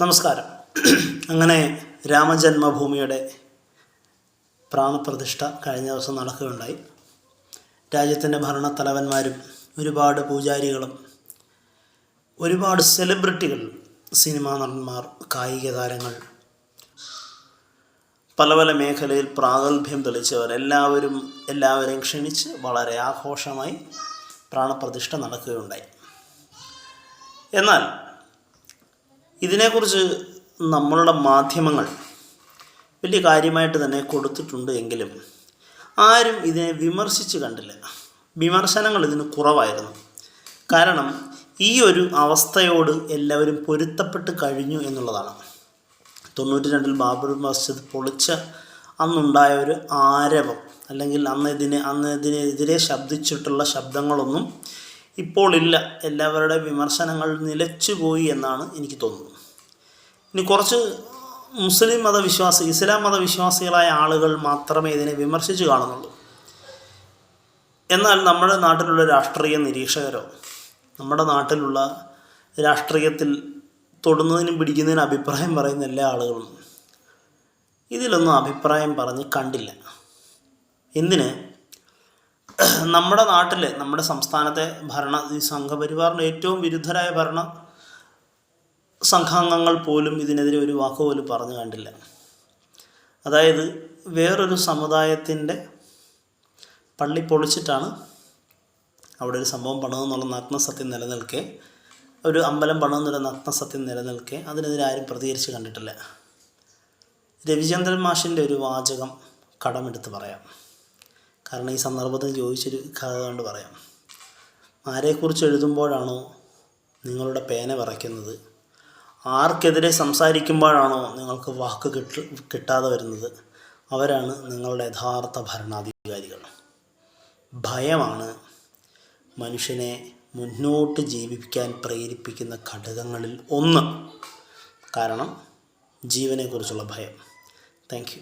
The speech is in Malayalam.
നമസ്കാരം. അങ്ങനെ രാമജന്മഭൂമിയുടെ പ്രാണപ്രതിഷ്ഠ കഴിഞ്ഞ ദിവസം നടക്കുകയുണ്ടായി. രാജ്യത്തിന്റെ ഭരണത്തലവന്മാരും ഒരുപാട് പൂജാരികളും ഒരുപാട് സെലിബ്രിറ്റികൾ സിനിമാ നടന്മാർ കായിക താരങ്ങൾ പല പല മേഖലയിൽ പ്രാഗൽഭ്യം തെളിച്ചവർ എല്ലാവരും എല്ലാവരെയും ക്ഷണിച്ച് വളരെ ആഘോഷമായി പ്രാണപ്രതിഷ്ഠ നടക്കുകയുണ്ടായി. എന്നാൽ ഇതിനെക്കുറിച്ച് നമ്മളുടെ മാധ്യമങ്ങൾ വലിയ കാര്യമായിട്ട് തന്നെ കൊടുത്തിട്ടുണ്ട് എങ്കിലും ആരും ഇതിനെ വിമർശിച്ച് കണ്ടില്ല. വിമർശനങ്ങൾ ഇതിന് കുറവായിരുന്നു. കാരണം ഈ ഒരു അവസ്ഥയോട് എല്ലാവരും പൊരുത്തപ്പെട്ട് കഴിഞ്ഞു എന്നുള്ളതാണ്. തൊണ്ണൂറ്റി രണ്ടിൽ ബാബർ മസ്ജിദ് പൊളിച്ച അന്നുണ്ടായ ഒരു ആരവം. അല്ലെങ്കിൽ അന്ന് ഇതിനെ അന്ന് ഇതിനെതിരെ ശബ്ദിച്ചിട്ടുള്ള ശബ്ദങ്ങളൊന്നും ഇപ്പോൾ ഇല്ല എല്ലാവരുടെ വിമർശനങ്ങൾ നിലച്ചുപോയി എന്നാണ് എനിക്ക് തോന്നുന്നത്. ഇനി കുറച്ച് മുസ്ലിം മതവിശ്വാസി ഇസ്ലാം മതവിശ്വാസികളായ ആളുകൾ മാത്രമേ ഇതിനെ വിമർശിച്ചു കാണുന്നുള്ളൂ. എന്നാൽ നമ്മുടെ നാട്ടിലുള്ള രാഷ്ട്രീയ നിരീക്ഷകരോ നമ്മുടെ നാട്ടിലുള്ള രാഷ്ട്രീയത്തിൽ തൊടുന്നതിനും പിടിക്കുന്നതിനും അഭിപ്രായം പറയുന്ന എല്ലാ ആളുകളും ഇതിലൊന്നും അഭിപ്രായം പറഞ്ഞ് കണ്ടില്ല. എന്തിന്? നമ്മുടെ നാട്ടിൽ നമ്മുടെ സംസ്ഥാനത്തെ ഭരണ ഈ സംഘപരിവാറിന്റെ ഏറ്റവും വിരുദ്ധരായ ഭരണ സംഘാംഗങ്ങൾ പോലും ഇതിനെതിരെ ഒരു വാക്ക് പോലും പറഞ്ഞു കണ്ടില്ല. അതായത് വേറൊരു സമുദായത്തിന്റെ പള്ളി പൊളിച്ചിട്ടാണ് അവിടെ ഒരു സംഭവം പണിതെന്നുള്ള നഗ്നസത്യം നിലനിൽക്കെ ഒരു അമ്പലം പണിതെന്നുള്ള നഗ്നസത്യം നിലനിൽക്കെ അതിനെതിരെ ആരും പ്രതികരിച്ച് കണ്ടിട്ടില്ല. രവിചന്ദ്രൻ മാഷിന്റെ ഒരു വാചകം കടമെടുത്ത് പറയാം. കാരണം ഈ സന്ദർഭത്തിൽ ചോദിച്ചൊരു കഥ കൊണ്ട് പറയാം. ആരെക്കുറിച്ച് എഴുതുമ്പോഴാണോ നിങ്ങളുടെ പേന വിറയ്ക്കുന്നത്? ആർക്കെതിരെ സംസാരിക്കുമ്പോഴാണോ നിങ്ങൾക്ക് വാക്ക് കിട്ട കിട്ടാതെ വരുന്നത്? അവരാണ് നിങ്ങളുടെ യഥാർത്ഥ ഭരണാധികാരികൾ. ഭയമാണ് മനുഷ്യനെ മുന്നോട്ട് ജീവിപ്പിക്കാൻ പ്രേരിപ്പിക്കുന്ന ഘടകങ്ങളിൽ ഒന്ന്. കാരണം ജീവനെക്കുറിച്ചുള്ള ഭയം. താങ്ക്